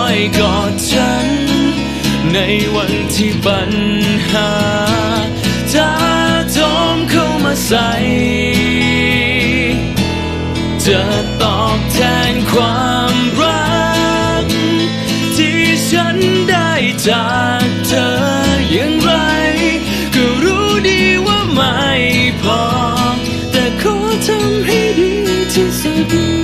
อยกอดฉัน ในวันที่ปัญหาท้าโถมเข้ามาใส่จะตอบแทนความรัก ที่ฉันได้จากเธออย่างไร ก็รู้ดีว่าไม่พอ แต่ขอทำให้ดีที่สุด